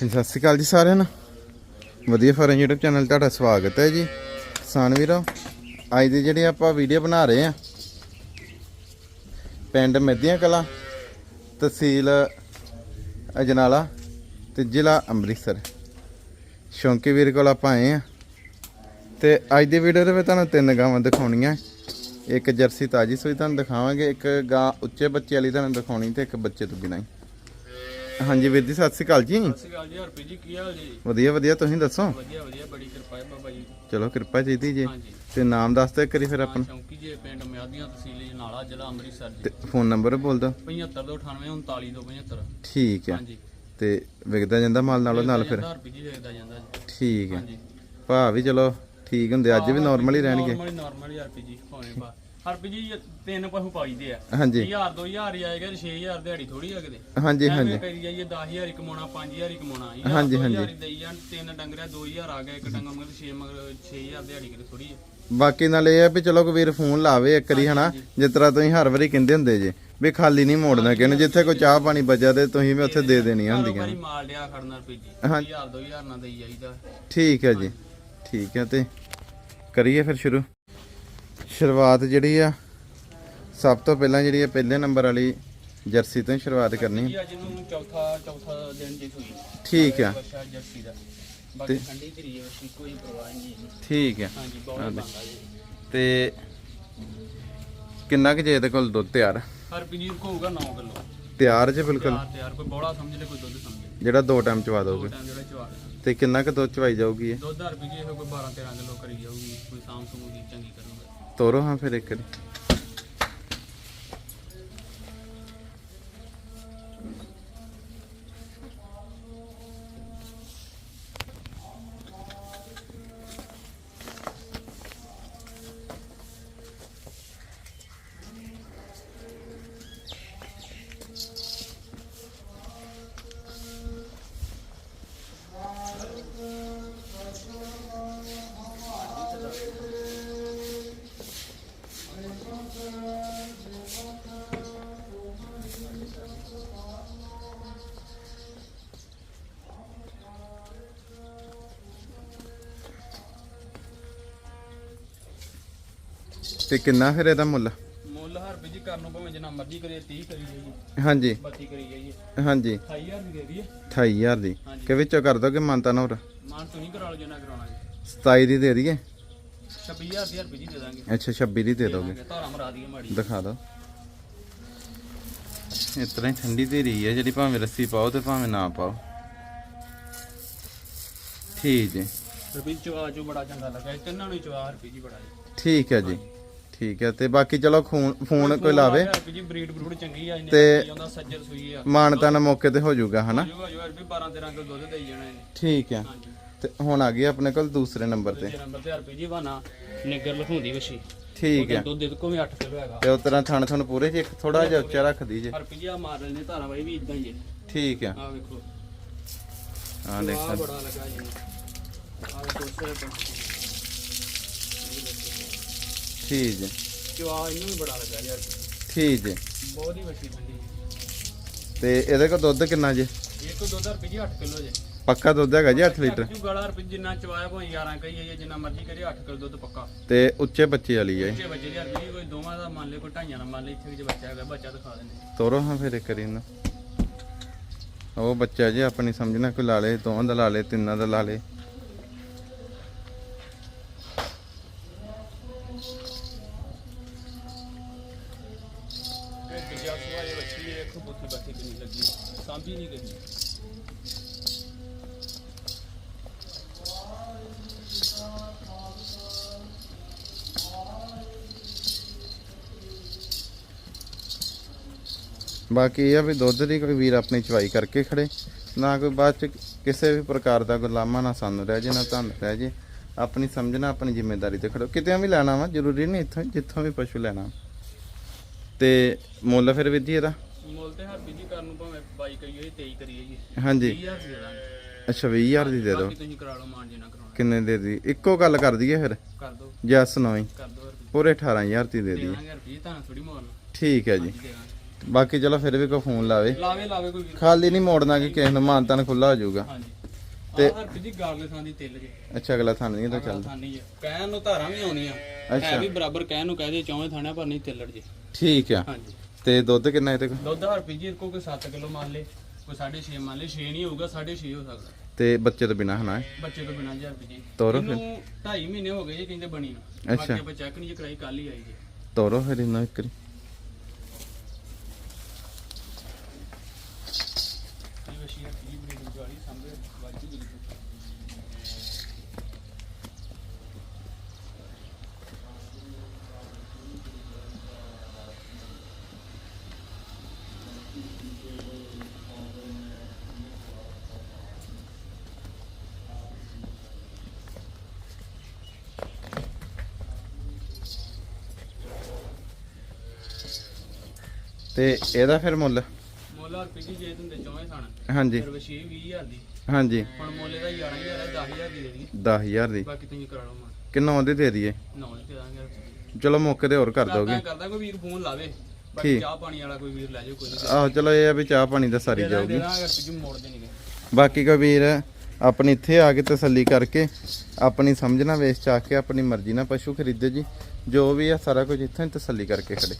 ਸਤਿ ਸ਼੍ਰੀ ਅਕਾਲ ਜੀ ਸਾਰਿਆਂ ਨੂੰ। ਵਧੀਆ ਫਾਰਮ YouTube ਚੈਨਲ ਤੁਹਾਡਾ ਸਵਾਗਤ ਹੈ ਜੀ। ਕਿਸਾਨ ਵੀਰੋ, ਅੱਜ ਦੀ ਜਿਹੜੀ ਆਪਾਂ ਵੀਡੀਓ ਬਣਾ ਰਹੇ ਆ ਪਿੰਡ ਮਹਿਦੀਆਂ ਕਲਾ, ਤਹਿਸੀਲ ਅਜਨਾਲਾ ਤੇ ਜ਼ਿਲ੍ਹਾ ਅੰਮ੍ਰਿਤਸਰ। ਸ਼ੌਂਕੀ ਵੀਰ ਕੋਲ ਆਪਾਂ ਆਏ ਆ ਤੇ ਅੱਜ ਦੀ ਵੀਡੀਓ ਦੇ ਵਿੱਚ ਤੁਹਾਨੂੰ ਤਿੰਨ ਗਾਵਾਂ ਦਿਖਾਉਣੀਆਂ। ਇੱਕ ਜਰਸੀ ਤਾਜੀ ਸੂਈ ਤੁਹਾਨੂੰ ਦਿਖਾਵਾਂਗੇ, ਇੱਕ ਗਾਂ ਉੱਚੇ ਬੱਚੇ ਵਾਲੀ ਤੁਹਾਨੂੰ ਦਿਖਾਉਣੀ ਤੇ ਇੱਕ ਬੱਚੇ ਤੋਂ ਬਿਨਾਂ ਹੀ। ਹਾਂਜੀ ਵੀਰ ਜੀ ਸਤਿ ਸ਼੍ਰੀ ਅਕਾਲ ਜੀ। ਸਤਿ ਸ਼੍ਰੀ ਅਕਾਲ ਜੀ ਹਰਪ੍ਰੀਤ ਜੀ ਕੀ ਹਾਲ ਜੀ? ਵਧੀਆ ਵਧੀਆ ਤੁਸੀਂ ਦੱਸੋ? ਵਧੀਆ ਵਧੀਆ ਬੜੀ ਕਿਰਪਾ ਹੈ ਬਾਬਾ ਜੀ ਚਲੋ ਕਿਰਪਾ ਚਾਹੀਦੀ ਜੀ। ਹਾਂਜੀ। ਤੇ ਨਾਮ ਦੱਸ ਦਿਓ ਕਰੀ ਫਿਰ ਆਪਣਾ। ਸ਼ੌਂਕੀ ਜੀ ਪਿੰਡ ਮਿਆਦੀਆਂ ਤਹਿਸੀਲ ਜਨਾਲਾ ਜ਼ਿਲ੍ਹਾ ਅੰਮ੍ਰਿਤਸਰ ਜੀ। ਤੇ ਫੋਨ ਨੰਬਰ ਬੋਲ ਦਿਓ। 7598 3975 ਠੀਕ ਹੈ। ਹਾਂਜੀ। ਤੇ ਵਿਕਦਾ ਜਾਂਦਾ ਮਾਲ ਨਾਲੋਂ ਨਾਲ ਫਿਰ? ਹਰਪ੍ਰੀਤ ਜੀ ਦੇਖਦਾ ਜਾਂਦਾ ਜੀ। ਠੀਕ ਹੈ। ਹਾਂਜੀ। ਵੀ ਚਲੋ ਠੀਕ ਹੁੰਦੇ ਅੱਜ ਵੀ ਨਾਰਮਲ ਹੀ ਰਹਿਣਗੇ। ਨਾਰਮਲ ਨਾਰਮਲ ਜੀ ਹਰਪ੍ਰੀਤ ਜੀ ਇਹ ਤਿੰਨ ਪਸ਼ੂ ਪਾਈਦੇ ਆ। ਹਾਂਜੀ। 1000 2000 ਹੀ ਆਏਗਾ 6000 ਦਿਹਾੜੀ ਥੋੜੀ ਆ ਕਿਤੇ। ਹਾਂਜੀ ਹਾਂਜੀ। ਐਵੇਂ ਕਰੀ ਜਾਈਏ 10000 ਹੀ ਕਮਾਉਣਾ 5000 ਹੀ ਕਮਾਉਣਾ ਹਾਂਜੀ, 2000 ਹਾਂਜੀ। ਹੀ ਦੇਈ ਜਾਣ ਤਿੰਨ ਡੰਗਰਿਆ 2000 ਆ ਗਿਆ ਇੱਕ ਡੰਗਰ ਮਗਰ 6 ਮਗਰ 6000 ਦਿਹਾੜੀ ਕਿਤੇ ਥੋੜੀ ਆ। ਬਾਕੀ ਨਾਲ ਇਹ ਆ ਵੀ ਚਲੋ ਕੋਈ ਵੀਰ ਫੋਨ ਲਾਵੇ ਇੱਕ ਵਾਰੀ ਹਨਾ? ਜਿਸ ਤਰ੍ਹਾਂ ਤੁਸੀਂ ਹਰ ਵਾਰੀ ਕਹਿੰਦੇ ਹੁੰਦੇ ਜੇ ਵੀ ਖਾਲੀ ਨਹੀਂ ਮੋੜਨਾ ਕਿਹਨੇ ਜਿੱਥੇ ਕੋਈ ਚਾਹ ਪਾਣੀ ਬਚਿਆ ਤੇ ਤੁਸੀਂ ਵੀ ਉੱਥੇ ਦੇ ਦੇਣੀਆਂ ਹੁੰਦੀਆਂ ਮਾਲ ਲਿਆ ਖੜਨਾ ਹਾਂ। 1000 2000 ਨਾ ਦੇਈ ਜਾਈਦਾ। ਠੀਕ ਹੈ ਜੀ। ਠੀਕ ਹੈ ਤੇ ਕਰੀਏ ਫਿਰ ਸ਼ੁਰੂ। ਸ਼ੁਰੂਆਤ ਜਿਹੜੀ ਆ ਸਭ ਤੋਂ ਪਹਿਲਾਂ ਜਿਹੜੀ ਆ ਪਹਿਲੇ ਨੰਬਰ ਵਾਲੀ ਜਰਸੀ ਤੋਂ ਹੀ ਸ਼ੁਰੂਆਤ ਕਰਨੀ। ਜੀ ਅੱਜ ਨੂੰ ਚੌਥਾ ਚੌਥਾ ਦਿਨ ਦੀ ਹੋਈ। ਠੀਕ ਆ। ਬੱਚਾ ਜਰਸੀ ਦਾ। ਬਾਕੀ ਠੰਡੀ ਧਰੀ ਹੈ ਬੱਚੀ ਕੋਈ ਪਰਵਾਹ ਨਹੀਂ ਜੀ ਠੀਕ ਹੈ ਹਾਂਜੀ ਬਹੁਤ ਜੀ। ਤੇ ਕਿੰਨਾ ਕੁ ਜੇ ਇਹਦੇ ਕੋਲ ਦੁੱਧ ਤਿਆਰ? ਹਰ ਪਨੀਰ ਕੋ ਹੋਊਗਾ 9 ਕਿਲੋ। ਤਿਆਰ ਜੇ ਬਿਲਕੁਲ? ਤਿਆਰ ਤਿਆਰ। ਕੋਈ ਬੋੜਾ ਸਮਝ ਲੈ ਕੋਈ ਦੁੱਧ ਸਮਝ ਲੈ। ਜਿਹੜਾ ਦੋ ਟਾਈਮ ਚਵਾ ਦੋ ਦੋਗੇ? ਟਾਈਮ ਜਿਹੜਾ ਚਵਾ ਤੇ ਕਿੰਨਾ ਕੁ ਦੁੱਧ ਚਵਾਈ ਜਾਊਗੀ ਇਹ? ਦੁੱਧ ਹਰ ਪਨੀਰ ਕੋਈ 12 13 ਕਿਲੋ ਕਰੀ ਜਾਊਗੀ। ਕੋਈ ਸਾਮ ਸਮੂਹ ਦੀ ਚੰਗੀ ਕਰੂਗਾ। ਤੋਰੋ ਹਾਂ ਫਿਰ ਇੱਕ ਵਾਰੀ। ਤੇ ਕਿੰਨਾ ਫਿਰ ਇਹਦਾ ਮੁੱਲ? ਮੁੱਲ ਹਰ ਪਨੀਰ ਕਰਨ ਨੂੰ ਭਾਵੇਂ ਜਿੰਨਾ ਮਰਜ਼ੀ ਕਰੀਏ 30 ਕਰੀ ਜਾਈਏ ਹਾਂਜੀ। 32 ਕਰੀ ਜਾਈਏ ਹਾਂਜੀ। 28000 ਦੀ ਦੇ ਦਈਏ। 28000 ਦੀ। ਹਾਂਜੀ। ਕਿ ਵਿੱਚੋਂ ਕਰ ਦੋਗੇ ਮਾਨਤਾ ਨਾ ਹੋਰ ਮਾਨ ਕਰਾ ਲਓ ਜਿੰਨਾ ਕਰਾਉਣਾ ਜੀ। 27 ਦੀ ਦੇ ਦਈਏ? 26000 ਦੀ ਹਰ ਪਨੀਰ ਦੇ ਦਾਂਗੇ। ਅੱਛਾ 26 ਦੀ ਦੇ ਦੋਗੇ। ਧਾਰਾ ਮਰਾ ਦਈਏ ਮਾੜੀ ਦਿਖਾ ਦਿਓ। ਇਸ ਤਰ੍ਹਾਂ ਹੀ ਠੰਡੀ ਤੇ ਰਹੀ ਹੈ ਜਿਹੜੀ ਭਾਵੇਂ ਰੱਸੀ ਪਾਓ ਤੇ ਭਾਵੇਂ ਨਾ ਪਾਓ। ਠੀਕ ਜੀ। ਰਵੀ ਚਵਾ ਚੋ ਬੜਾ ਚੰਗਾ ਲੱਗਾ। ਇਹ ਤਿੰਨਾਂ ਨੂੰ ਚਵਾ ਹਰਪੀ ਜੀ ਬੜਾ ਜੀ। ਠੀਕ ਹੈ ਜੀ। ਠੀਕ ਹੈ ਤੇ ਬਾਕੀ ਚਲੋ ਫੋਨ ਕੋਈ ਲਾਵੇ। ਜੀ ਬਰੀਡ ਬਰੂਡ ਚੰਗੀ ਆ ਇਹਨੇ ਤੇ- ਆਉਂਦਾ ਸੱਜਰ ਸੂਈ ਆ। ਮਾਨਤਾ ਨਾ ਮੌਕੇ ਤੇ ਹੋ ਜਾਊਗਾ ਹਨਾ? ਜੋ ਜੋ ਹਰਪੀ 12 13 ਕਿਲੋ ਦੁੱਧ ਦੇਈ ਜਾਣਾ ਇਹਨੇ। ਠੀਕ ਹੈ। ਤੇ ਹੁਣ ਆ ਗਈ ਆਪਣੇ ਕੋਲ ਦੂਸਰੇ ਨੰਬਰ ਤੇ। ਦੂਜੇ ਨੰਬਰ ਤੇ ਹਰਪੀ ਜੀ ਬਾਨਾ ਨਿੱਗਰ ਲਖਾਉਂਦੀ ਵਸ਼ੀ ਠੀਕ ਹੈ। ਦੁੱਧ ਦੇ ਕੋ ਵੀ 8 ਕਿਲੋ ਹੈਗਾ। ਤੇ ਉਸ ਤਰ੍ਹਾਂ ਥਣ ਥਣ ਪੂਰੇ ਜੀ ਥੋੜਾ ਜਿਹਾ ਉੱਚਾ ਰੱਖਦੀ ਜੇ। ਹਰਪੀ ਜੀ ਆ ਮਾਰ ਲੈਣੇ ਧਾਰਾ ਬਾਈ ਵੀ ਇਦਾਂ ਹੀ ਹੈ। ਠੀਕ ਹੈ। ਆ ਵੇਖੋ। ਹਾਂ ਆ ਦੇਖੋ ਬੜਾ ਲੱਗਾ ਜੀ। ਆ ਵੇਖੋ ਸਿਰ। ਠੀਕ ਜੀ ਚਵਾ ਇਹਨੂੰ ਵੀ ਬੜਾ ਲੱਗਾ ਯਾਰ। ਠੀਕ ਜੀ ਬਹੁਤ ਹੀ ਵਸ਼ੀ ਠੰਡੀ ਤੇ ਇਹਦੇ ਕੋਲ ਦੁੱਧ ਕਿੰਨਾ ਜੇ? ਇੱਕ ਦੁੱਧ ਹਰਪੀ ਜੀ 8 ਕਿਲੋ ਜੇ। ਪੱਕਾ ਦੁੱਧ ਹੈਗਾ ਜੀ 8 ਲੀਟਰ? ਜੂ ਗਾਲਾ ਰੁਪਏ ਜਿੰਨਾ ਚਵਾਇਆ ਭਾਵੇਂ 11 ਕਹੀਏ ਜਿੰਨਾ ਮਰਜ਼ੀ ਕਰੀਏ 8 ਕਿਲੋ ਦੁੱਧ ਪੱਕਾ। ਤੇ ਉੱਚੇ ਬੱਚੇ ਵਾਲੀ ਹੈ। ਬੱਚੇ ਬੱਚੇ ਦੀ ਹਰਪੀ ਕੋਈ ਦੋਵਾਂ ਦਾ ਮੰਨ ਲੈ ਕੋਈ ਢਾਈਆਂ ਦਾ ਮੰਨ ਲੈ ਇੱਥੇ ਜੇ ਬੱਚਾ ਹੈਗਾ ਬੱਚਾ ਦਿਖਾ ਦਿੰਦੇ। ਤੋਰੋ ਹਾਂ ਫਿਰ ਇੱਕ ਇਹਨੂੰ। ਉਹ ਬੱਚਾ ਜੀ ਆਪਣੀ ਸਮਝਣਾ ਕੋਈ ਲਾ ਲੇ ਦੋਵਾਂ ਦਾ ਲਾ ਲੇ ਤਿੰਨਾਂ ਦਾ ਲਾ ਲੇ। ਸਾਂਭੀ ਨਹੀਂ ਗਈ। ਬਾਕੀ ਇਹ ਆ ਵੀ ਦੁੱਧ ਦੀ ਕੋਈ ਵੀਰ ਆਪਣੀ ਚਵਾਈ ਕਰਕੇ ਖੜੇ। ਨਾ ਕੋਈ ਬਾਅਦ ਚ ਕਿਸੇ ਵੀ ਪ੍ਰਕਾਰ ਦਾ ਗੁਲਾਮਾ ਨਾ ਸਾਨੂੰ ਰਹਿ ਜੇ, ਨਾ ਤੁਹਾਨੂੰ ਰਹਿ ਜੇ। ਆਪਣੀ ਸਮਝਣਾ, ਆਪਣੀ ਜ਼ਿੰਮੇਵਾਰੀ ਤੇ ਖੜੋ। ਕਿਤੇ ਵੀ ਲੈਣਾ ਵਾ, ਜ਼ਰੂਰੀ ਨਹੀਂ ਇੱਥੋਂ, ਜਿੱਥੋਂ ਵੀ ਪਸ਼ੂ ਲੈਣਾ। ਤੇ ਮੁੱਲ ਫਿਰ ਵਿਧੀ ਇਹਦਾ। ਮੁੱਲ ਤੇ ਹਰਪੀ ਜੀ ਕਰਨ ਨੂੰ ਭਾਵੇਂ 22 ਕਰੀਏ 23 ਕਰੀਏ ਜੀ। ਹਾਂਜੀ। 20000 ਦੇ ਦਾਂਗੇ। ਅੱਛਾ 20000 ਦੀ ਦੇ ਦਿਓ। ਬਾਕੀ ਤੁਸੀਂ ਕਰਾ ਲਓ ਮਾਨ ਜਿੰਨਾ ਕਰਾਉਣਾ। ਕਿੰਨੇ ਦੇ ਦੀ? ਇੱਕੋ ਗੱਲ ਕਰ ਦਈਏ ਫਿਰ? ਕਰ ਦੋ ਜੈਸ ਨੋਈ ਕਰ ਦੋ ਹਰਪੀ ਪੂਰੇ 18000 ਦੀ ਦੇ ਦੇ ਦੀ ਦਾਂਗੇ ਹਰਪੀ ਜੀ ਤੁਹਾਨੂੰ ਥੋੜੀ ਮੋਲ ਠੀਕ ਹੈ ਜੀ। ਦੇ ਦਾਂਗੇ ਬਾਕੀ ਚਲੋ ਫਿਰ ਵੀ ਕੋਈ ਫੋਨ ਲਾਵੇ। ਲਾਵੇ ਲਾਵੇ ਕੋਈ ਵੀਰ ਖਾਲੀ ਨਹੀਂ ਮੋੜਨਾ ਕਿ ਕਿਸੇ ਨੂੰ ਮਾਨਤਾਨ ਖੁੱਲਾ ਹੋ ਜਾਊਗਾ। ਹਾਂਜੀ। ਤੇ- ਤੇ ਜੀ ਗਾਰਲੇ ਥਾਂ ਦੀ ਤਿੱਲ ਜੇ। ਅੱਛਾ ਅਗਲਾ ਥਾਂ ਨਹੀਂ ਤਾਂ ਚੱਲਦਾ ਥਾਨੀ ਜੇ। ਕਹਿਣ ਨੂੰ ਧਾਰਾਂ ਵੀ ਆਉਣੀਆਂ। ਅੱਛਾ। ਹੈ ਵੀ ਬਰਾਬਰ ਕਹਿਣ ਨੂੰ ਕਹਦੇ ਚੌਵੇਂ ਥਾਣਾ ਪਰ ਨਹੀਂ ਤਿੱਲੜ ਜੇ। ਠੀਕ ਆ। ਹਾਂਜੀ। ਤੇ ਦੁੱਧ ਕਿੰਨਾ ਇਹਦੇ ਕੋਲ? ਦੁੱਧ ਹਰ ਪੀਜੀ ਕੋ ਕੋਈ 7 ਕਿਲੋ ਮੰਨ ਲੇ ਕੋਈ 6.5 ਮੰਨ ਲੇ 6 ਨਹੀਂ ਹੋਊਗਾ 6.5 ਹੋ ਸਕਦਾ। ਤੇ ਬੱਚੇ ਤੋਂ ਬਿਨਾ ਹਨਾ ਬੱਚੇ ਤੋਂ ਬਿਨਾਂ 1000 ਪੀਜੀ ਤੋਰੋ ਫਿਰ। ਇਹਨੂੰ 2.5 ਮਹੀਨੇ ਹੋ ਗਏ ਜੀ ਕਹਿੰਦੇ ਬਣੀ ਨੂੰ। ਅੱਛਾ। ਆਪਾਂ ਚੈੱਕ ਨਹੀਂ ਕਰਾਈ ਕੱਲ ਹੀ ਆਈ ਜੀ। ਤੋਰੋ ਫਿਰ ਇਹਨਾਂ ਇੱਕ। ਇਹ ਵਾਲੀ ਵਾਜੂ ਤੇ ਇਹਦਾ ਫਿਰ ਮੁੱਲ? ਜੇ ਚੌਵੇਂ ਹਾਂਜੀ। ਫਿਰ ਵਸ਼ੀ 20000 ਦੀ। ਹਾਂਜੀ। ਹੁਣ ਮੋਲੇ ਦਾ 11000 ਹੈ 10000 ਦੀ ਦੇ ਦੀ 10000 ਦੀ। ਬਾਕੀ ਤੁਸੀਂ ਕਰਾ ਲਓ ਮਾਨ ਕਿੰਨੋਂ ਦੀ ਦੇ ਦਈਏ? ਨੌ ਦੇ ਦਾਂਗੇ ਚਲੋ ਮੌਕੇ ਤੇ ਹੋਰ ਕਰ ਦੋਗੇ। ਕਰਦਾ ਕਰਦਾ ਕੋਈ ਵੀਰ ਫੋਨ ਲਾਵੇ। ਬਾਕੀ ਠੀਕ। ਚਾਹ ਪਾਣੀ ਵਾਲਾ ਕੋਈ ਵੀਰ ਲੈ ਜਾਓ ਕੋਈ ਨਹੀਂ ਆਹੋ ਚਲੋ ਇਹ ਆ ਵੀ ਚਾਹ ਪਾਣੀ ਦਾ ਸਾਰੀ ਜਾਊਗੀ। ਬਾਕੀ ਕੋ ਵੀਰ ਆਪਣੀ ਇੱਥੇ ਆ ਕੇ ਤਸੱਲੀ ਕਰਕੇ ਆਪਣੀ ਸਮਝਣਾ ਵੇਚ ਚਾ ਕੇ ਆਪਣੀ ਮਰਜ਼ੀ ਨਾਲ ਪਸ਼ੂ ਖਰੀਦੇ ਜੀ। ਜੋ ਵੀ ਆ ਸਾਰਾ ਕੁਝ ਇੱਥੋਂ ਤਸੱਲੀ ਕਰਕੇ ਖੜੇ।